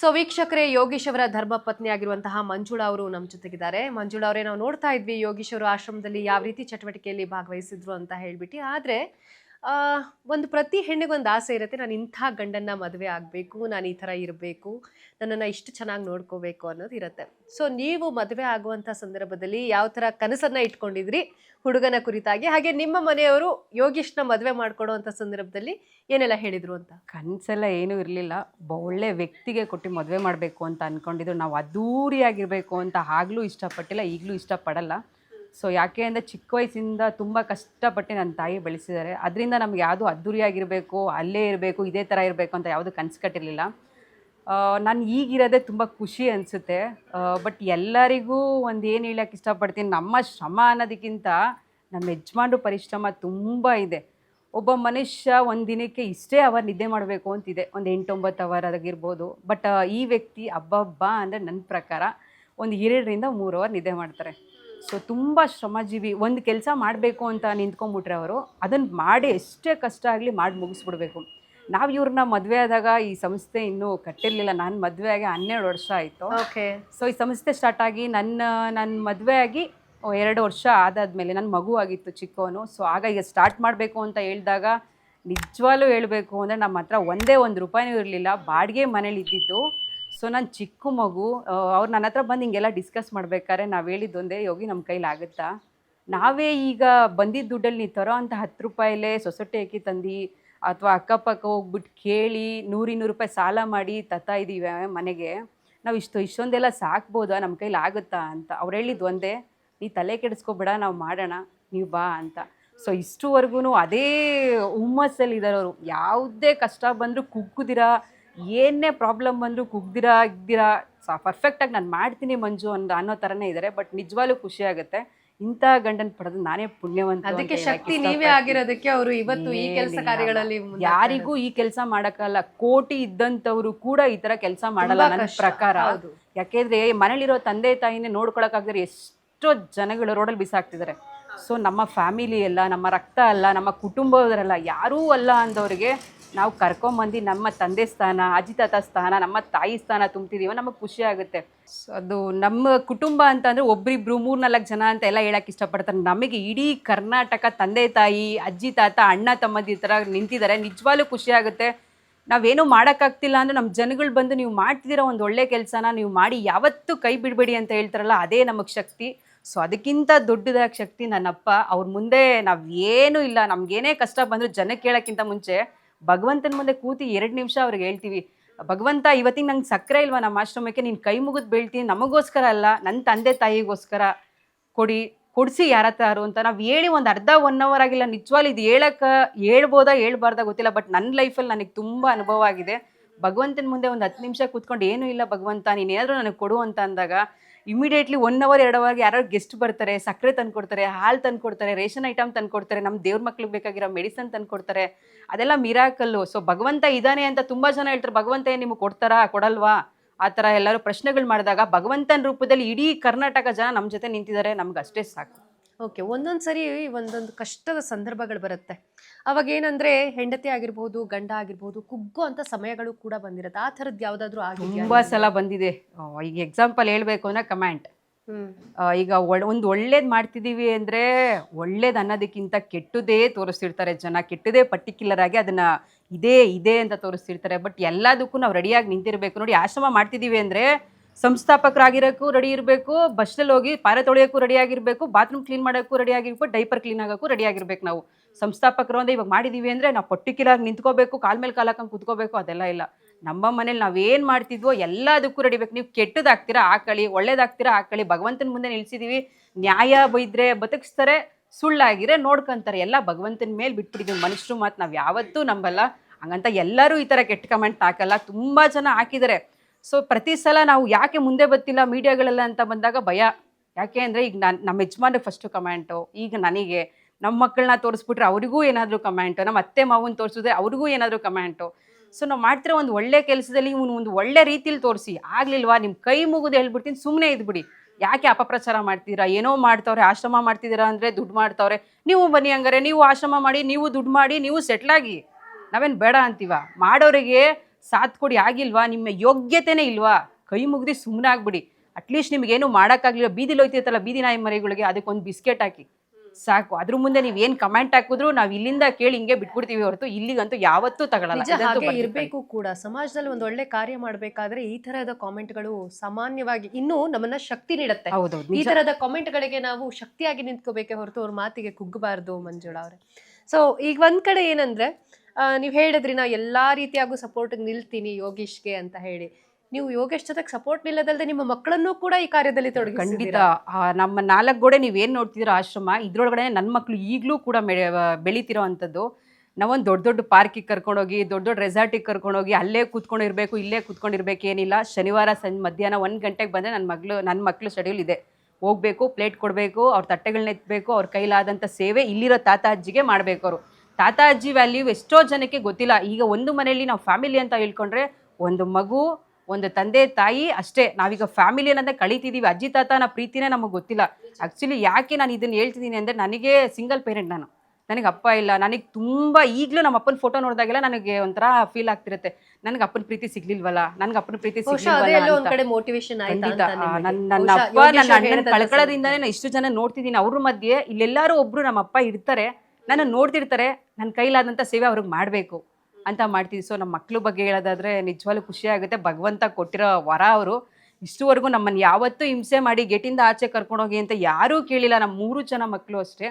So ವೀಕ್ಷಕರೇ ಯೋಗೀಶ್ ಅವರ ಧರ್ಮ ಪತ್ನಿ ಆಗಿರುವಂತಹ ಮಂಜುಳಾ ಅವರು ನಮ್ಮ ಜೊತೆಗಿದ್ದಾರೆ. ಮಂಜುಳಾ ಅವರೇ, ನಾವು ನೋಡ್ತಾ ಇದ್ವಿ ಯೋಗೀಶ್ ಅವರು ಆಶ್ರಮದಲ್ಲಿ ಯಾವ ರೀತಿ ಚಟುವಟಿಕೆಯಲ್ಲಿ ಭಾಗವಹಿಸಿದ್ರು ಅಂತ ಹೇಳ್ಬಿಟ್ಟು. ಆದ್ರೆ ಒಂದು ಪ್ರತಿ ಹೆಣ್ಣಿಗೆ ಒಂದು ಆಸೆ ಇರುತ್ತೆ, ನಾನು ಇಂಥ ಗಂಡನ್ನ ಮದುವೆ ಆಗಬೇಕು, ನಾನು ಈ ಥರ ಇರಬೇಕು, ನನ್ನನ್ನು ಇಷ್ಟು ಚೆನ್ನಾಗಿ ನೋಡ್ಕೋಬೇಕು ಅನ್ನೋದು ಇರುತ್ತೆ. ಸೊ ನೀವು ಮದುವೆ ಆಗುವಂಥ ಸಂದರ್ಭದಲ್ಲಿ ಯಾವ ಥರ ಕನಸನ್ನು ಇಟ್ಕೊಂಡಿದ್ರಿ? ಹುಡುಗನ ಕುರಿತಾಗಿ, ಹಾಗೆ ನಿಮ್ಮ ಮನೆಯವರು ಯೋಗೀಶ್ನ ಮದುವೆ ಮಾಡ್ಕೊಡುವಂಥ ಸಂದರ್ಭದಲ್ಲಿ ಏನೆಲ್ಲ ಹೇಳಿದರು ಅಂತ? ಕನಸೆಲ್ಲ ಏನೂ ಇರಲಿಲ್ಲ. ಒಳ್ಳೆ ವ್ಯಕ್ತಿಗೆ ಕೊಟ್ಟು ಮದುವೆ ಮಾಡಬೇಕು ಅಂತ ಅಂದ್ಕೊಂಡಿದ್ದು ನಾವು ಅದ್ದೂರಿಯಾಗಿರಬೇಕು ಅಂತ ಆಗಲೂ ಇಷ್ಟಪಟ್ಟಿಲ್ಲ, ಈಗಲೂ ಇಷ್ಟಪಡಲ್ಲ. ಸೊ ಯಾಕೆ ಅಂದರೆ ಚಿಕ್ಕ ವಯಸ್ಸಿಂದ ತುಂಬ ಕಷ್ಟಪಟ್ಟು ನನ್ನ ತಾಯಿ ಬೆಳೆಸಿದ್ದಾರೆ. ಅದರಿಂದ ನಮ್ಗೆ ಯಾವುದು ಅದ್ದೂರಿಯಾಗಿರಬೇಕು ಅಲ್ಲೇ ಇರಬೇಕು, ಇದೇ ಥರ ಇರಬೇಕು ಅಂತ ಯಾವುದು ಕನಸು ಕಟ್ಟಿರಲಿಲ್ಲ. ನಾನು ಈಗಿರೋದೇ ತುಂಬ ಖುಷಿ ಅನಿಸುತ್ತೆ. ಬಟ್ ಎಲ್ಲರಿಗೂ ಒಂದು ಏನು ಹೇಳಕ್ಕೆ ಇಷ್ಟಪಡ್ತೀನಿ, ನಮ್ಮ ಶ್ರಮ ಅನ್ನೋದಕ್ಕಿಂತ ನಮ್ಮ ಯಜಮಾನ್ರು ಪರಿಶ್ರಮ ತುಂಬ ಇದೆ. ಒಬ್ಬ ಮನುಷ್ಯ ಒಂದು ದಿನಕ್ಕೆ ಇಷ್ಟೇ ಅವರ್ ನಿದ್ದೆ ಮಾಡಬೇಕು ಅಂತಿದೆ. ಒಂದು ಎಂಟೊಂಬತ್ತು ಅವರ್ ಆಗಿರ್ಬೋದು. ಬಟ್ ಈ ವ್ಯಕ್ತಿ ಹಬ್ಬಬ್ಬ ಅಂದರೆ ನನ್ನ ಪ್ರಕಾರ ಒಂದು ಎರಡರಿಂದ ಮೂರು ಅವರ್ ನಿದ್ದೆ ಮಾಡ್ತಾರೆ. ಸೊ ತುಂಬ ಶ್ರಮಜೀವಿ. ಒಂದು ಕೆಲಸ ಮಾಡಬೇಕು ಅಂತ ನಿಂತ್ಕೊಂಡ್ಬಿಟ್ರೆ ಅವರು ಅದನ್ನು ಮಾಡಿ ಎಷ್ಟೇ ಕಷ್ಟ ಆಗಲಿ ಮಾಡಿ ಮುಗಿಸ್ಬಿಡ್ಬೇಕು. ನಾವು ಇವ್ರನ್ನ ಮದುವೆ ಆದಾಗ ಈ ಸಂಸ್ಥೆ ಇನ್ನೂ ಕಟ್ಟಿರಲಿಲ್ಲ. ನಾನು ಮದುವೆ ಆಗಿ ಹನ್ನೆರಡು ವರ್ಷ ಆಯಿತು. ಓಕೆ ಸೊ ಈ ಸಂಸ್ಥೆ ಸ್ಟಾರ್ಟ್ ಆಗಿ ನನ್ನ ನನ್ನ ಮದುವೆ ಆಗಿ ಎರಡು ವರ್ಷ ಆದಾದ್ಮೇಲೆ ನನ್ನ ಮಗು ಆಗಿತ್ತು ಚಿಕ್ಕವನು. ಸೊ ಆಗ ಈಗ ಸ್ಟಾರ್ಟ್ ಮಾಡಬೇಕು ಅಂತ ಹೇಳಿದಾಗ ನಿಜವಾಗ್ಲೂ ಹೇಳಬೇಕು ಅಂದರೆ ನಮ್ಮ ಹತ್ರ ಒಂದೇ ಒಂದು ರೂಪಾಯಿನೂ ಇರಲಿಲ್ಲ. ಬಾಡಿಗೆ ಮನೇಲಿ ಇದ್ದಿದ್ದು. ಸೊ ನಾನು ಚಿಕ್ಕ ಮಗು ಅವ್ರು ನನ್ನ ಹತ್ರ ಬಂದು ಹಿಂಗೆಲ್ಲ ಡಿಸ್ಕಸ್ ಮಾಡ್ಬೇಕಾದ್ರೆ ನಾವು ಹೇಳಿದ್ದೊಂದೇ ಯೋಗಿ ನಮ್ಮ ಕೈಲಿ ಆಗುತ್ತಾ? ನಾವೇ ಈಗ ಬಂದಿದ್ದ ದುಡ್ಡಲ್ಲಿ ನೀವು ತರೋ ಅಂತ ಹತ್ತು ರೂಪಾಯಲ್ಲೇ ಸೊಸೈಟಿ ಹಾಕಿ ತಂದು, ಅಥವಾ ಅಕ್ಕಪಕ್ಕ ಹೋಗ್ಬಿಟ್ಟು ಕೇಳಿ ನೂರಿನ್ನೂರು ರೂಪಾಯಿ ಸಾಲ ಮಾಡಿ ತತ್ತಾ ಇದ್ದೀವಿ ಮನೆಗೆ, ನಾವು ಇಷ್ಟು, ಇಷ್ಟೊಂದೆಲ್ಲ ಸಾಕ್ಬೋದಾ? ನಮ್ಮ ಕೈಲಿ ಆಗುತ್ತಾ ಅಂತ. ಅವ್ರು ಹೇಳಿದ್ದು ಒಂದೇ ನೀ ತಲೆ ಕೆಡಿಸ್ಕೊಬೇಡ, ನಾವು ಮಾಡೋಣ, ನೀವು ಬಾ ಅಂತ. ಸೊ ಇಷ್ಟುವರೆಗೂ ಅದೇ ಹುಮ್ಮಸ್ಸಲ್ಲಿ ಇದ್ದಾರೆ ಅವರು. ಯಾವುದೇ ಕಷ್ಟ ಬಂದರೂ ಕುಗ್ಗುದಿರ? ಏನೇ ಪ್ರಾಬ್ಲಮ್ ಬಂದರೂ ಕುಗ್ದಿರಾ ಇದ್ದಿರಾ ಸ ಪರ್ಫೆಕ್ಟಾಗಿ ನಾನು ಮಾಡ್ತೀನಿ ಮಂಜು ಅಂತ ಅನ್ನೋ ಥರನೇ ಇದ್ದಾರೆ ಬಟ್ ನಿಜವಾಗ್ಲೂ ಖುಷಿ ಆಗುತ್ತೆ. ಇಂಥ ಗಂಡನ ಪಡೆದು ನಾನೇ ಪುಣ್ಯವಂತ ಅದಕ್ಕೆ ಶಕ್ತಿ ನೀವೇ. ಆಗಿರೋದಕ್ಕೆ ಅವರು ಇವತ್ತು ಈ ಕೆಲಸ ಕಾರ್ಯಗಳಲ್ಲಿ ಯಾರಿಗೂ ಈ ಕೆಲಸ ಮಾಡಕ್ಕಲ್ಲ. ಕೋಟಿ ಇದ್ದಂಥವ್ರು ಕೂಡ ಈ ತರ ಕೆಲಸ ಮಾಡಲ್ಲ ನನ್ನ ಪ್ರಕಾರ. ಯಾಕೆಂದ್ರೆ ಮನೇಲಿರೋ ತಂದೆ ತಾಯಿನೇ ನೋಡ್ಕೊಳಕ್ಕಾಗದ್ರೆ ಎಷ್ಟೋ ಜನಗಳು ರೋಡಲ್ಲಿ ಬಿಸಾಕ್ತಿದ್ದಾರೆ ಸೊ ನಮ್ಮ ಫ್ಯಾಮಿಲಿ ಅಲ್ಲ ನಮ್ಮ ರಕ್ತ ಅಲ್ಲ ನಮ್ಮ ಕುಟುಂಬದವರಲ್ಲ ಯಾರೂ ಅಲ್ಲ ಅಂದವ್ರಿಗೆ ನಾವು ಕರ್ಕೊಂಬಂದು ನಮ್ಮ ತಂದೆ ಸ್ಥಾನ, ಅಜ್ಜಿ ತಾತ ಸ್ಥಾನ, ನಮ್ಮ ತಾಯಿ ಸ್ಥಾನ ತುಂಬ್ತಿದ್ದೀವೋ ನಮಗೆ ಖುಷಿ ಆಗುತ್ತೆ. ಸೊ ಅದು ನಮ್ಮ ಕುಟುಂಬ ಅಂತಂದ್ರೆ ಮೂರು ನಾಲ್ಕು ಜನ ಅಂತ ಎಲ್ಲ ಹೇಳಕ್ ಇಷ್ಟಪಡ್ತಾರೆ. ನಮಗೆ ಇಡೀ ಕರ್ನಾಟಕ ತಂದೆ ತಾಯಿ, ಅಜ್ಜಿ ತಾತ, ಅಣ್ಣ ತಮ್ಮದಿ ಥರ ನಿಂತಿದ್ದಾರೆ. ನಿಜವಾಗ್ಲೂ ಖುಷಿ ಆಗುತ್ತೆ. ನಾವೇನು ಮಾಡೋಕ್ಕಾಗ್ತಿಲ್ಲ ಅಂದರೆ ನಮ್ಮ ಜನಗಳು ಬಂದು ನೀವು ಮಾಡ್ತಿದ್ದೀರ ಒಂದು ಒಳ್ಳೆ ಕೆಲಸನ, ನೀವು ಮಾಡಿ ಯಾವತ್ತೂ ಕೈ ಬಿಡಬೇಡಿ ಅಂತ ಹೇಳ್ತಾರಲ್ಲ, ಅದೇ ನಮಗೆ ಶಕ್ತಿ. ಸೊ ಅದಕ್ಕಿಂತ ದೊಡ್ಡದಾದ ಶಕ್ತಿ ನನ್ನಪ್ಪ. ಅವ್ರ ಮುಂದೆ ನಾವು ಏನೂ ಇಲ್ಲ. ನಮಗೇನೇ ಕಷ್ಟ ಬಂದರೂ ಜನಕ್ಕೆ ಕೇಳೋಕ್ಕಿಂತ ಮುಂಚೆ ಭಗವಂತನ ಮುಂದೆ ಕೂತಿ ಎರಡು ನಿಮಿಷ ಅವ್ರಿಗೆ ಹೇಳ್ತೀವಿ, ಭಗವಂತ ಇವತ್ತಿಗೆ ನಂಗೆ ಸಕ್ಕರೆ ಇಲ್ವಾ ನಮ್ಮ ಆಶ್ರಮಕ್ಕೆ, ನೀನು ಕೈ ಮುಗಿದು ಬೀಳ್ತೀನಿ, ನಮಗೋಸ್ಕರ ಅಲ್ಲ ನನ್ನ ತಂದೆ ತಾಯಿಗೋಸ್ಕರ ಕೊಡಿ, ಕೊಡಿಸಿ ಯಾರ ಹತ್ತಾರು ಅಂತ ನಾವು ಹೇಳಿ ಒಂದು ಅರ್ಧ ಒನ್ ಅವರ್ ಆಗಿಲ್ಲ, ನಿಜವಾಗ್ಲೂ ಇದು ಹೇಳಕ್ಕೆ ಹೇಳ್ಬೋದಾ ಹೇಳ್ಬಾರ್ದಾ ಗೊತ್ತಿಲ್ಲ ಬಟ್ ನನ್ನ ಲೈಫಲ್ಲಿ ನನಗೆ ತುಂಬ ಅನುಭವ ಆಗಿದೆ. ಭಗವಂತನ ಮುಂದೆ ಒಂದು ಹತ್ತು ನಿಮಿಷ ಕೂತ್ಕೊಂಡು ಏನೂ ಇಲ್ಲ ಭಗವಂತ, ನೀನು ಏನಾದರೂ ನನಗೆ ಕೊಡು ಅಂತ ಅಂದಾಗ ಇಮಿಡಿಯೇಟ್ಲಿ ಒನ್ ಅವರ್ ಎರಡು ಅವರ್ಗೆ ಯಾರು ಗೆಸ್ಟ್ ಬರ್ತಾರೆ, ಸಕ್ಕರೆ ತಂದ್ಕೊಡ್ತಾರೆ, ಹಾಲು ತಂದ್ಕೊಡ್ತಾರೆ, ರೇಷನ್ ಐಟಮ್ ತಂದ್ಕೊಡ್ತಾರೆ ನಮ್ಮ ದೇವ್ರ ಮಕ್ಳಿಗೆ ಬೇಕಾಗಿರೋ ಮೆಡಿಸನ್ ತಂದ್ಕೊಡ್ತಾರೆ. ಅದೆಲ್ಲ ಮಿರಾಕಲ್ಲು ಸೊ ಭಗವಂತ ಇದ್ದಾನೆ ಅಂತ ತುಂಬ ಜನ ಹೇಳ್ತಾರೆ, ಭಗವಂತ ನಿಮಗೆ ಕೊಡ್ತಾರಾ? ಕೊಡಲ್ವಾ? ಆ ಥರ ಎಲ್ಲರೂ ಪ್ರಶ್ನೆಗಳು ಮಾಡಿದಾಗ ಭಗವಂತನ ರೂಪದಲ್ಲಿ ಇಡೀ ಕರ್ನಾಟಕ ಜನ ನಮ್ಮ ಜೊತೆ ನಿಂತಿದ್ದಾರೆ, ನಮ್ಗೆ ಅಷ್ಟೇ ಸಾಕು. ಓಕೆ ಒಂದೊಂದು ಸರಿ ಒಂದೊಂದು ಕಷ್ಟದ ಸಂದರ್ಭಗಳು ಬರುತ್ತೆ. ಅವಾಗ ಏನಂದ್ರೆ ಹೆಂಡತಿ ಆಗಿರ್ಬೋದು ಗಂಡ ಆಗಿರ್ಬೋದು ಕುಗ್ಗೋ ಅಂತ ಸಮಯಗಳು ಕೂಡ ಬಂದಿರುತ್ತೆ. ಆ ಥರದ್ದು ಯಾವ್ದಾದ್ರು ಆಗಿ ತುಂಬಾ ಸಲ ಬಂದಿದೆ. ಆ, ಈಗ ಎಕ್ಸಾಂಪಲ್ ಹೇಳ್ಬೇಕು ಅಂದ್ರೆ ಕಮೆಂಟ್ ಹ್ಮ್. ಈಗ ಒಳ್ ಒಂದು ಒಳ್ಳೇದು ಮಾಡ್ತಿದ್ದೀವಿ ಅಂದ್ರೆ ಒಳ್ಳೇದು ಅನ್ನೋದಕ್ಕಿಂತ ಕೆಟ್ಟದೇ ತೋರಿಸ್ತಿರ್ತಾರೆ ಜನ. ಕೆಟ್ಟದೇ ಪರ್ಟಿಕ್ಯುಲರ್ ಆಗಿ ಅದನ್ನ ಇದೇ ಇದೆ ಅಂತ ತೋರಿಸ್ತಿರ್ತಾರೆ. ಬಟ್ ಎಲ್ಲದಕ್ಕೂ ನಾವು ರೆಡಿಯಾಗಿ ನಿಂತಿರ್ಬೇಕು. ನೋಡಿ ಆಶ್ರಮ ಮಾಡ್ತಿದ್ದೀವಿ ಅಂದರೆ ಸಂಸ್ಥಾಪಕರಾಗಿರೋಕ್ಕೂ ರೆಡಿ ಇರಬೇಕು ಬಸ್ಸಲ್ಲಿ ಹೋಗಿ ಪಾರೆ ತೊಳೆಯೋಕ್ಕೂ ರೆಡಿ ಆಗಿರಬೇಕು ಬಾತ್ರೂಮ್ ಕ್ಲೀನ್ ಮಾಡೋಕ್ಕೂ ರೆಡಿ ಆಗಿರ್ಬೇಕು ಡೈಪರ್ ಕ್ಲೀನ್ ಆಗೋಕ್ಕೂ ರೆಡಿ ಆಗಿರ್ಬೇಕು ನಾವು. ಸಂಸ್ಥಾಪಕರು ಅಂದರೆ ಇವಾಗ ಮಾಡಿದ್ದೀವಿ ಅಂದರೆ ನಾವು ಪರ್ಟಿಕ್ಯುಲರ್ ನಿಂತ್ಕೋಬೇಕು, ಕಾಲ ಮೇಲೆ ಕಾಲ್ ಹಾಕೊಂಡು ಕುತ್ಕೋಬೇಕು, ಅದೆಲ್ಲ ಇಲ್ಲ. ನಮ್ಮ ಮನೇಲಿ ನಾವೇನು ಮಾಡ್ತಿದ್ವೋ ಎಲ್ಲದಕ್ಕೂ ರೆಡಿಬೇಕು ನೀವು ಕೆಟ್ಟದಾಗ್ತೀರಾ ಹಾಕಳಿ ಒಳ್ಳೇದಾಗ್ತೀರಾ ಹಾಕಳಿ ಭಗವಂತನ ಮುಂದೆ ನಿಲ್ಸಿದ್ದೀವಿ ನ್ಯಾಯ ಬೈದ್ರೆ ಬದುಕಿಸ್ತಾರೆ ಸುಳ್ಳಾಗಿರೆ ನೋಡ್ಕೊಂತಾರೆ. ಎಲ್ಲ ಭಗವಂತನ ಮೇಲೆ ಬಿಟ್ಬಿಟ್ಟಿದ್ದೀವಿ ಮನುಷ್ಯರು ಮಾತು ನಾವು ಯಾವತ್ತೂ ನಂಬಲ್ಲ. ಹಂಗಂತ ಎಲ್ಲರೂ ಈ ಥರ ಕೆಟ್ಟ ಕಮೆಂಟ್ ಹಾಕಲ್ಲ. ತುಂಬ ಜನ ಹಾಕಿದ್ದಾರೆ. ಸೊ ಪ್ರತಿ ಸಲ ನಾವು ಯಾಕೆ ಮುಂದೆ ಬರ್ತಿಲ್ಲ ಮೀಡಿಯಾಗಳೆಲ್ಲ ಅಂತ ಬಂದಾಗ ಭಯ. ಯಾಕೆ ಅಂದರೆ ಈಗ ನಾನು, ನಮ್ಮ ಯಜಮಾನ್ರಿಗೆ ಫಸ್ಟು ಕಮೆಂಟು ಈಗ ನನಗೆ ನಮ್ಮ ಮಕ್ಕಳನ್ನ ತೋರಿಸ್ಬಿಟ್ರೆ ಅವ್ರಿಗೂ ಏನಾದರೂ ಕಮೆಂಟು ನಮ್ಮ ಅತ್ತೆ ಮಾವನ ತೋರಿಸಿದ್ರೆ ಅವ್ರಿಗೂ ಏನಾದರೂ ಕಮೆಂಟು ಸೊ ನಾವು ಮಾಡ್ತಿರೋ ಒಂದು ಒಳ್ಳೆ ಕೆಲಸದಲ್ಲಿ ಇವನು ಒಂದು ಒಳ್ಳೆ ರೀತಿಲಿ ತೋರಿಸಿ, ಆಗಲಿಲ್ವಾ ನಿಮ್ಮ ಕೈ ಮುಗಿದು ಹೇಳ್ಬಿಡ್ತೀನಿ ಸುಮ್ಮನೆ ಇದ್ಬಿಡಿ. ಯಾಕೆ ಅಪಪ್ರಚಾರ ಮಾಡ್ತೀರಾ? ಏನೋ ಮಾಡ್ತವ್ರೆ, ಆಶ್ರಮ ಮಾಡ್ತಿದ್ದೀರಾ ಅಂದರೆ ದುಡ್ಡು ಮಾಡ್ತವ್ರೆ. ನೀವು ಬನ್ನಿ ಹಂಗಾರೆ, ನೀವು ಆಶ್ರಮ ಮಾಡಿ, ನೀವು ದುಡ್ಡು ಮಾಡಿ, ನೀವು ಸೆಟ್ಲಾಗಿ ನಾವೇನು ಬೇಡ ಅಂತೀವ? ಮಾಡೋರಿಗೆ ಸಾಥ್ ಕೊಡಿ ಆಗಿಲ್ವಾ? ನಿಮ್ಮ ಯೋಗ್ಯತೆನೇ ಇಲ್ವಾ? ಕೈ ಮುಗಿದು ಸುಮ್ಮನೆ ಆಗ್ಬಿಡಿ. ಅಟ್ಲೀಸ್ಟ್ ನಿಮಗೇನು ಮಾಡೋಕ್ಕಾಗಲಿಲ್ಲ. ಬೀದಿಲಿ ಹೋಯ್ತಿರ್ತಲ್ಲ ಬೀದಿ ನಾಯಿ ಮರಿಗಳಿಗೆ ಅದಕ್ಕೊಂದು ಬಿಸ್ಕೆಟ್ ಹಾಕಿ. ಸಾಕು. ಅದ್ರ ಮುಂದೆ ನೀವು ಏನು ಕಮೆಂಟ್ ಹಾಕಿದ್ರು ನಾವು ಇಲ್ಲಿಂದ ಕೇಳಿ ಹಿಂಗೆ ಬಿಟ್ಬಿಡ್ತೀವಿ ಹೊರತು ಇಲ್ಲಿಗಂತೂ ಯಾವತ್ತೂ ತಗೊಳಲ್ಲ. ಬರ್ತಿರ್ತಾರೆ. ಇರಬೇಕು ಕೂಡ. ಸಮಾಜದಲ್ಲಿ ಒಂದು ಒಳ್ಳೆ ಕಾರ್ಯ ಮಾಡಬೇಕಾದ್ರೆ ಈ ತರಹದ ಕಾಮೆಂಟ್ಗಳು ಸಾಮಾನ್ಯವಾಗಿ ಇನ್ನೂ ನಮ್ಮನ್ನ ಶಕ್ತಿ ನೀಡುತ್ತೆ. ಈ ತರಹದ ಕಾಮೆಂಟ್ಗಳಿಗೆ ನಾವು ಶಕ್ತಿಯಾಗಿ ನಿಂತ್ಕೋಬೇಕೆ ಹೊರತು ಅವ್ರ ಮಾತಿಗೆ ಕುಗ್ಗಬಾರ್ದು ಮಂಜುಳಾ ಅವ್ರೆ. ಸೊ ಈಗ ಒಂದ್ ಕಡೆ ಏನಂದ್ರೆ ನೀವ್ ಹೇಳಿದ್ರಿ ನಾ ಎಲ್ಲ ರೀತಿಯಾಗೂ ಸಪೋರ್ಟ್ ನಿಲ್ತೀನಿ ಯೋಗೀಶ್ಗೆ ಅಂತ ಹೇಳಿ. ನೀವು ಯೋಗೇಶ್ ಜೊತೆಗೆ ಸಪೋರ್ಟ್ ನಿಲ್ಲದಲ್ಲದೆ ನಿಮ್ಮ ಮಕ್ಕಳನ್ನು ಕೂಡ ಈ ಕಾರ್ಯದಲ್ಲಿ ಖಂಡಿತ. ಆ, ನಮ್ಮ ನಾಲ್ಕು ಗೋಡೆ ನೀವೇನು ನೋಡ್ತಿದ್ದೀರೋ ಆಶ್ರಮ ಇದ್ರೊಳಗಡೆ ನನ್ನ ಮಕ್ಕಳು ಈಗಲೂ ಕೂಡ ಮೆ ಬೆಳೀತಿರೋ ಅಂಥದ್ದು. ನಾವೊಂದು ದೊಡ್ಡ ದೊಡ್ಡ ಪಾರ್ಕಿಗೆ ಕರ್ಕೊಂಡೋಗಿ ದೊಡ್ಡ ದೊಡ್ಡ ರೆಸಾರ್ಟಿಗೆ ಕರ್ಕೊಂಡೋಗಿ ಅಲ್ಲೇ ಕೂತ್ಕೊಂಡಿರ್ಬೇಕು ಇಲ್ಲೇ ಕೂತ್ಕೊಂಡಿರ್ಬೇಕು ಏನಿಲ್ಲ. ಶನಿವಾರ ಸಂಜೆ ಮಧ್ಯಾಹ್ನ ಒಂದು ಗಂಟೆಗೆ ಬಂದರೆ ನನ್ನ ಮಗಳು ನನ್ನ ಮಕ್ಕಳು ಶೆಡ್ಯೂಲ್ ಇದೆ. ಹೋಗ್ಬೇಕು ಪ್ಲೇಟ್ ಕೊಡಬೇಕು ಅವ್ರ ತಟ್ಟೆಗಳನ್ನ ಎತ್ತಬೇಕು ಅವ್ರ ಕೈಲಾದಂಥ ಸೇವೆ ಇಲ್ಲಿರೋ ತಾತ ಅಜ್ಜಿಗೆ ಮಾಡಬೇಕು ಅವರು. ತಾತ ಅಜ್ಜಿ ವ್ಯಾಲ್ಯೂ ಎಷ್ಟೋ ಜನಕ್ಕೆ ಗೊತ್ತಿಲ್ಲ. ಈಗ ಒಂದು ಮನೆಯಲ್ಲಿ ನಾವು ಫ್ಯಾಮಿಲಿ ಅಂತ ಹೇಳ್ಕೊಂಡ್ರೆ ಒಂದು ಮಗು ಒಂದು ತಂದೆ ತಾಯಿ ಅಷ್ಟೇ. ನಾವೀಗ ಫ್ಯಾಮಿಲಿ ಅನ್ನೋದೇ ಕಳೀತಿದ್ದೀವಿ ಅಜ್ಜಿ ತಾತನ ಪ್ರೀತಿನೇ ನಮಗೆ ಗೊತ್ತಿಲ್ಲ. ಆ್ಯಕ್ಚುಲಿ ಯಾಕೆ ನಾನು ಇದನ್ನು ಹೇಳ್ತಿದ್ದೀನಿ ಅಂದರೆ ನನಗೆ ಸಿಂಗಲ್ ಪೇರೆಂಟ್ ನಾನು. ನನಗೆ ಅಪ್ಪ ಇಲ್ಲ. ನನಗೆ ತುಂಬ ಈಗಲೂ ನಮ್ಮ ಅಪ್ಪನ ಫೋಟೋ ನೋಡಿದಾಗೆಲ್ಲ ನನಗೆ ಒಂಥರ ಫೀಲ್ ಆಗ್ತಿರುತ್ತೆ. ನನಗೆ ಅಪ್ಪನ ಪ್ರೀತಿ ಸಿಗ್ಲಿಲ್ವಲ್ಲ? ನನಗೆ ಅಪ್ಪನ ಪ್ರೀತಿ? ನನ್ನ ಅಪ್ಪ ನನ್ನ ಅಣ್ಣನ ನಾನು ಇಷ್ಟು ಜನ ನೋಡ್ತಿದ್ದೀನಿ. ಅವ್ರ ಮಧ್ಯೆ ಇಲ್ಲೆಲ್ಲರೂ ಒಬ್ರು ನಮ್ಮ ಅಪ್ಪ ಇರ್ತಾರೆ. ನನ್ನ ನೋಡ್ತಿರ್ತಾರೆ ನನ್ನ ಕೈಲಾದಂಥ ಸೇವೆ ಅವ್ರಿಗೆ ಮಾಡಬೇಕು ಅಂತ ಮಾಡ್ತೀವಿ ಸೊ ನಮ್ಮ ಮಕ್ಳ ಬಗ್ಗೆ ಹೇಳೋದಾದ್ರೆ ನಿಜವಾಗ್ಲೂ ಖುಷಿ ಆಗುತ್ತೆ. ಭಗವಂತ ಕೊಟ್ಟಿರೋ ವರ ಅವರು ಇಷ್ಟುವರೆಗೂ ನಮ್ಮನ್ನು ಯಾವತ್ತೂ ಹಿಂಸೆ ಮಾಡಿ ಗೆಟಿಂದ ಆಚೆ ಕರ್ಕೊಂಡೋಗಿ ಅಂತ ಯಾರೂ ಕೇಳಿಲ್ಲ. ನಮ್ಮ ಮೂರು ಜನ ಮಕ್ಕಳು ಅಷ್ಟೇ.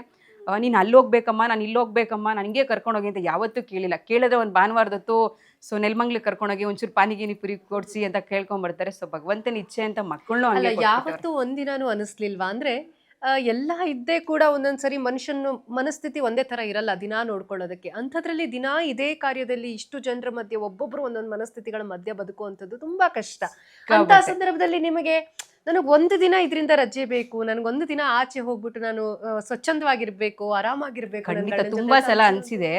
ನೀನು ಅಲ್ಲಿ ಹೋಗ್ಬೇಕಮ್ಮ ನಾನು ಇಲ್ಲಿ ಹೋಗ್ಬೇಕಮ್ಮ ನನಗೆ ಕರ್ಕೊಂಡೋಗಿ ಅಂತ ಯಾವತ್ತೂ ಕೇಳಿಲ್ಲ. ಕೇಳಿದ್ರೆ ಒಂದು ಭಾನುವಾರದತ್ತು ಸೊ ನೆಲ್ಮಂಗ್ಲಿಗೆ ಕರ್ಕೊಂಡೋಗಿ ಒಂಚೂರು ಪಾನಿಗಿನಿ ಪುರಿ ಕೊಡ್ಸಿ ಅಂತ ಕೇಳ್ಕೊಂಬರ್ತಾರೆ ಸೊ ಭಗವಂತನ ಇಚ್ಛೆ ಅಂತ ಮಕ್ಕಳನ್ನೂ ಯಾವತ್ತೂ ಒಂದಿನಾನು ಅನಿಸ್ಲಿಲ್ವಾ? ಅಂದ್ರೆ ಎಲ್ಲ ಇದ್ದೇ ಕೂಡ ಒಂದೊಂದ್ಸರಿ ಮನುಷ್ಯನ ಮನಸ್ಥಿತಿ ಒಂದೇ ತರ ಇರಲ್ಲ ದಿನಾ ನೋಡ್ಕೊಳ್ಳೋದಕ್ಕೆ. ಅಂಥದ್ರಲ್ಲಿ ದಿನಾ ಇದೇ ಕಾರ್ಯದಲ್ಲಿ ಇಷ್ಟು ಜನರ ಮಧ್ಯೆ ಒಬ್ಬೊಬ್ರು ಒಂದೊಂದು ಮನಸ್ಥಿತಿಗಳ ಮಧ್ಯೆ ಬದುಕುವಂಥದ್ದು ತುಂಬಾ ಕಷ್ಟ. ಅಂತ ಸಂದರ್ಭದಲ್ಲಿ ನಿಮಗೆ ನನಗೆ ಒಂದು ದಿನ ಇದರಿಂದ ರಜೆ ಬೇಕು ನನಗೊಂದು ದಿನ ಆಚೆ ಹೋಗ್ಬಿಟ್ಟು ನಾನು ಸ್ವಚ್ಛಂದವಾಗಿರ್ಬೇಕು ಆರಾಮಾಗಿರ್ಬೇಕು ತುಂಬಾ ಸಲ ಅನ್ಸೋದು. ಅನ್ಸಿದೆ.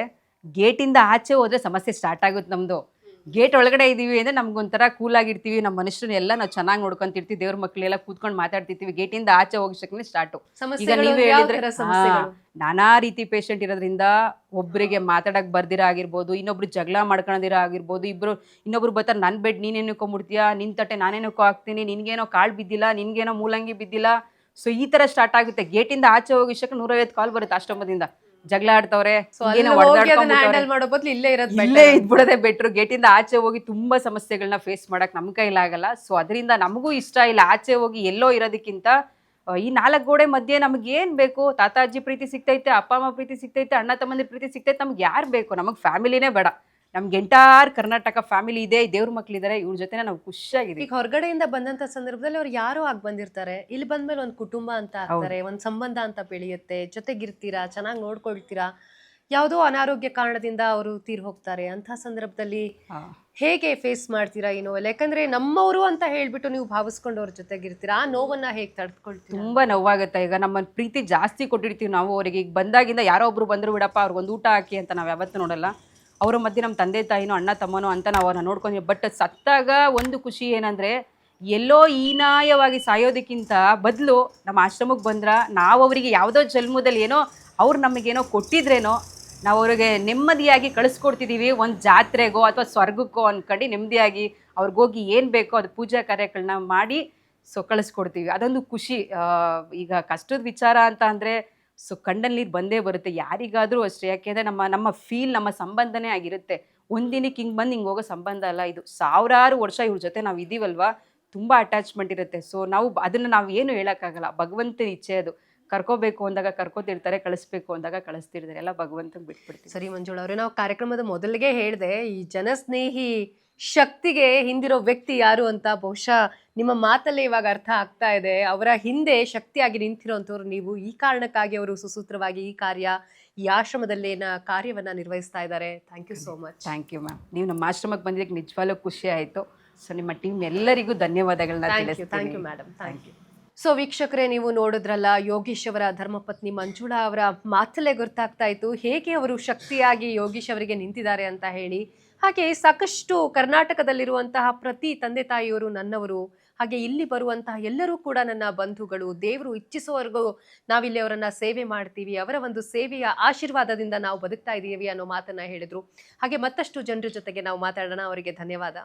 ಗೇಟಿಂದ ಆಚೆ ಹೋದ್ರೆ ಸಮಸ್ಯೆ ಸ್ಟಾರ್ಟ್ ಆಗುತ್ತೆ ನಮ್ದು. ಗೇಟ್ ಒಳಗಡೆ ಇದೀವಿ ಅಂದ್ರೆ ನಮ್ಗೊಂಥರ ಕೂಲ್ ಆಗಿರ್ತೀವಿ. ನಮ್ಮ ಮನುಷ್ಯರನ್ನ ಎಲ್ಲ ನಾವು ಚೆನ್ನಾಗಿ ನೋಡ್ಕೊಂತಿರ್ತೀವಿ. ದೇವ್ರ ಮಕ್ಕಳೆಲ್ಲ ಕೂತ್ಕೊಂಡು ಮಾತಾಡ್ತಿರ್ತೀವಿ. ಗೇಟಿಂದ ಆಚೆ ಹೋಗಿಸಕ್ಕೆ ಸ್ಟಾರ್ಟು ಈಗ ನೀವು ಹೇಳಿದ್ರೆ ನಾನಾ ರೀತಿ ಪೇಷಂಟ್ ಇರೋದ್ರಿಂದ ಒಬ್ಬರಿಗೆ ಮಾತಾಡಕ್ ಬರ್ದಿರ ಆಗಿರ್ಬೋದು ಇನ್ನೊಬ್ರು ಜಗಳ ಮಾಡ್ಕೊಳೋದಿರ ಆಗಿರ್ಬೋದು ಇಬ್ರು ಇನ್ನೊಬ್ರು ಬರ್ತಾರೆ ನನ್ನ ಬೆಡ್ ನೀನೇನು ಕೊಂಬಿಡ್ತೀಯಾ ನಿನ್ ತಟ್ಟೆ ನಾನೇನಕ್ಕೋ ಹಾಕ್ತೀನಿ ನಿನ್ಗೇನೋ ಕಾಳು ಬಿದ್ದಿಲ್ಲ ನಿನ್ಗೇನೋ ಮೂಲಂಗಿ ಬಿದ್ದಿಲ್ಲ. ಸೊ ಈ ತರ ಸ್ಟಾರ್ಟ್ ಆಗುತ್ತೆ. ಗೇಟಿಂದ ಆಚೆ ಹೋಗಿಸಕ್ಕೆ ನೂರೈವತ್ತು ಕಾಲ್ ಬರುತ್ತೆ ಆಶ್ರಮದಿಂದ. ಜಗಳ ಆಡ್ತವ್ರೆ ಮಾಡೋ ಬದಲು ಇಲ್ಲೇ ಇರೋದು ಇಲ್ಲೇ ಇದ್ಬಿಡೋದೇ ಬೆಟ್ರು ಗೇಟಿಂದ ಆಚೆ ಹೋಗಿ ತುಂಬಾ ಸಮಸ್ಯೆಗಳನ್ನ ಫೇಸ್ ಮಾಡಕ್ ನಮ್ ಕೈಲಾಗಲ್ಲ ಸೊ ಅದರಿಂದ ನಮಗೂ ಇಷ್ಟ ಇಲ್ಲ ಆಚೆ ಹೋಗಿ ಎಲ್ಲೋ ಇರೋದಕ್ಕಿಂತ ಈ ನಾಲ್ಕು ಗೋಡೆ ಮಧ್ಯೆ ನಮ್ಗೆ ಏನ್ ಬೇಕು? ತಾತ ಅಜ್ಜಿ ಪ್ರೀತಿ ಸಿಗ್ತೈತೆ ಅಪ್ಪ ಅಮ್ಮ ಪ್ರೀತಿ ಸಿಗ್ತೈತೆ ಅಣ್ಣ ತಮ್ಮಂದಿರ ಪ್ರೀತಿ ಸಿಗ್ತೈತೆ ನಮ್ಗೆ ಯಾರು ಬೇಕು? ನಮಗೆ ಫ್ಯಾಮಿಲಿನೇ ಬೇಡ. ನಮ್ಗೆ ಎಂಟಾರ್ ಕರ್ನಾಟಕ ಫ್ಯಾಮಿಲಿ ಇದೆ ದೇವ್ರ ಮಕ್ಳಿದ್ದಾರೆ ಇವ್ರ ಜೊತೆ ನಾವು ಖುಷಿಯಾಗಿದ್ದೀವಿ. ಈಗ ಹೊರಗಡೆಯಿಂದ ಬಂದಂತ ಸಂದರ್ಭದಲ್ಲಿ ಅವ್ರು ಯಾರೋ ಆಗಿ ಬಂದಿರ್ತಾರೆ. ಇಲ್ಲಿ ಬಂದ್ಮೇಲೆ ಒಂದು ಕುಟುಂಬ ಅಂತ ಆಗ್ತಾರೆ ಒಂದ್ ಸಂಬಂಧ ಅಂತ ಬೆಳೆಯುತ್ತೆ ಜೊತೆಗಿರ್ತೀರಾ ಚೆನ್ನಾಗಿ ನೋಡ್ಕೊಳ್ತೀರಾ ಯಾವುದೋ ಅನಾರೋಗ್ಯ ಕಾರಣದಿಂದ ಅವರು ತೀರ್ ಹೋಗ್ತಾರೆ. ಅಂತ ಸಂದರ್ಭದಲ್ಲಿ ಹೇಗೆ ಫೇಸ್ ಮಾಡ್ತೀರಾ ಏನೋ? ನೋವಲ್ಲಿ ಯಾಕಂದ್ರೆ ನಮ್ಮವರು ಅಂತ ಹೇಳ್ಬಿಟ್ಟು ನೀವು ಭಾವಿಸ್ಕೊಂಡು ಅವ್ರ ಜೊತೆಗಿರ್ತೀರಾ? ಆ ನೋವನ್ನ ಹೇಗೆ ತಡ್ಕೊಳ್ತೀರಾ? ತುಂಬಾ ನೋವಾಗುತ್ತೆ. ಈಗ ನಮ್ಮ ಪ್ರೀತಿ ಜಾಸ್ತಿ ಕೊಟ್ಟಿರ್ತೀವಿ ನಾವು ಅವರಿಗೆ. ಈಗ ಬಂದಾಗಿಂದ ಯಾರೋ ಒಬ್ರು ಬಂದ್ರು ಬಿಡಪ್ಪ ಅವ್ರಿಗೊಂದು ಊಟ ಹಾಕಿ ಅಂತ ನಾವು ಯಾವತ್ತೂ ನೋಡಲ್ಲ. ಅವರ ಮಧ್ಯೆ ನಮ್ಮ ತಂದೆ ತಾಯಿನೋ, ಅಣ್ಣ ತಮ್ಮನೋ ಅಂತ ನಾವು ಅವ್ರನ್ನ ನೋಡ್ಕೊಂತೀವಿ. ಬಟ್ ಸತ್ತಾಗ ಒಂದು ಖುಷಿ ಏನಂದರೆ, ಎಲ್ಲೋ ಹೀನಾಯವಾಗಿ ಸಾಯೋದಕ್ಕಿಂತ ಬದಲು ನಮ್ಮ ಆಶ್ರಮಕ್ಕೆ ಬಂದ್ರ ನಾವು ಅವರಿಗೆ ಯಾವುದೋ ಜನ್ಮದಲ್ಲಿ ಏನೋ, ಅವ್ರು ನಮಗೇನೋ ಕೊಟ್ಟಿದ್ರೇನೋ, ನಾವು ಅವ್ರಿಗೆ ನೆಮ್ಮದಿಯಾಗಿ ಕಳಿಸ್ಕೊಡ್ತಿದ್ದೀವಿ ಒಂದು ಜಾತ್ರೆಗೋ ಅಥವಾ ಸ್ವರ್ಗಕ್ಕೋ ಅಂದ್ಕೊಂಡು ನೆಮ್ಮದಿಯಾಗಿ ಅವ್ರಿಗೋಗಿ ಏನು ಬೇಕೋ ಅದು ಪೂಜಾ ಕಾರ್ಯಗಳನ್ನ ಮಾಡಿ ಸೊ ಕಳಿಸ್ಕೊಡ್ತೀವಿ. ಅದೊಂದು ಖುಷಿ. ಈಗ ಕಷ್ಟದ ವಿಚಾರ ಅಂತ ಅಂದರೆ ಸೊ ಕಣ್ಣಲ್ಲಿ ನೀರು ಬಂದೇ ಬರುತ್ತೆ. ಯಾರಿಗಾದರೂ ಅಷ್ಟೇ. ಯಾಕೆಂದರೆ ನಮ್ಮ ನಮ್ಮ ಫೀಲ್ ನಮ್ಮ ಸಂಬಂಧನೇ ಆಗಿರುತ್ತೆ. ಒಂದಿನಕ್ಕೆ ಹಿಂಗೆ ಬಂದು ಹಿಂಗೆ ಹೋಗೋ ಸಂಬಂಧ ಅಲ್ಲ ಇದು. ಸಾವಿರಾರು ವರ್ಷ ಇವ್ರ ಜೊತೆ ನಾವು ಇದೀವಲ್ವಾ? ತುಂಬ ಅಟ್ಯಾಚ್ಮೆಂಟ್ ಇರುತ್ತೆ. ಸೊ ನಾವು ಅದನ್ನ ನಾವು ಏನು ಹೇಳೋಕ್ಕಾಗಲ್ಲ. ಭಗವಂತನ ಇಚ್ಛೆ ಅದು. ಕರ್ಕೋಬೇಕು ಅಂದಾಗ ಕರ್ಕೋತಿರ್ತಾರೆ ಕಳಿಸ್ಬೇಕು ಅಂದಾಗ ಕಳಿಸ್ತಿರ್ತಾರೆ. ಎಲ್ಲ ಭಗವಂತಗೆ ಬಿಟ್ಬಿಡ್ತೀವಿ. ಸರಿ ಮಂಜುಳ ಅವರೇ ನಾವು ಕಾರ್ಯಕ್ರಮದ ಮೊದಲಿಗೆ ಹೇಳಿದೆ ಈ ಜನಸ್ನೇಹಿ ಶಕ್ತಿಗೆ ಹಿಂದಿರೋ ವ್ಯಕ್ತಿ ಯಾರು ಅಂತ ಬಹುಶಃ ನಿಮ್ಮ ಮಾತಲ್ಲೇ ಇವಾಗ ಅರ್ಥ ಆಗ್ತಾ ಇದೆ. ಅವರ ಹಿಂದೆ ಶಕ್ತಿಯಾಗಿ ನಿಂತಿರೋಂಥವ್ರು ನೀವು. ಈ ಕಾರಣಕ್ಕಾಗಿ ಅವರು ಸುಸೂತ್ರವಾಗಿ ಈ ಕಾರ್ಯ ಈ ಆಶ್ರಮದಲ್ಲೇನ ಕಾರ್ಯವನ್ನ ನಿರ್ವಹಿಸ್ತಾ ಇದ್ದಾರೆ. Thank you so much thank you ma'am ನೀವು ನಮ್ಮ ಆಶ್ರಮಕ್ಕೆ ಬಂದಿದ್ದಕ್ಕೆ ನಿಜವಾಗ್ಲೂ ಖುಷಿ ಆಯಿತು. ಸೊ ನಿಮ್ಮ ಟೀಮ್ ಎಲ್ಲರಿಗೂ ಧನ್ಯವಾದಗಳನ್ನ thank you thank you madam thank you so ವೀಕ್ಷಕರೇ, ನೀವು ನೋಡಿದ್ರಲ್ಲ, ಯೋಗೀಶ್ ಅವರ ಧರ್ಮಪತ್ನಿ ಮಂಜುಳಾ ಅವರ ಮಾತಲ್ಲೇ ಗೊತ್ತಾಗ್ತಾ ಇತ್ತು. ಹೇಗೆ ಅವರು ಶಕ್ತಿಯಾಗಿ ಯೋಗೀಶ್ ಅವರಿಗೆ ನಿಂತಿದ್ದಾರೆ ಅಂತ ಹೇಳಿ. ಹಾಗೆ ಸಾಕಷ್ಟು ಕರ್ನಾಟಕದಲ್ಲಿರುವಂತಹ ಪ್ರತಿ ತಂದೆ ತಾಯಿಯವರು ನನ್ನವರು, ಹಾಗೆ ಇಲ್ಲಿ ಬರುವಂತಹ ಎಲ್ಲರೂ ಕೂಡ ನನ್ನ ಬಂಧುಗಳು, ದೇವರು ಇಚ್ಛಿಸುವವರೆಗೂ ನಾವಿಲ್ಲಿ ಅವರನ್ನ ಸೇವೆ ಮಾಡ್ತೀವಿ, ಅವರ ಒಂದು ಸೇವೆಯ ಆಶೀರ್ವಾದದಿಂದ ನಾವು ಬದುಕ್ತಾ ಇದ್ದೀವಿ ಅನ್ನೋ ಮಾತನ್ನ ಹೇಳಿದ್ರು. ಹಾಗೆ ಮತ್ತಷ್ಟು ಜನರ ಜೊತೆಗೆ ನಾವು ಮಾತಾಡೋಣ. ಅವರಿಗೆ ಧನ್ಯವಾದ.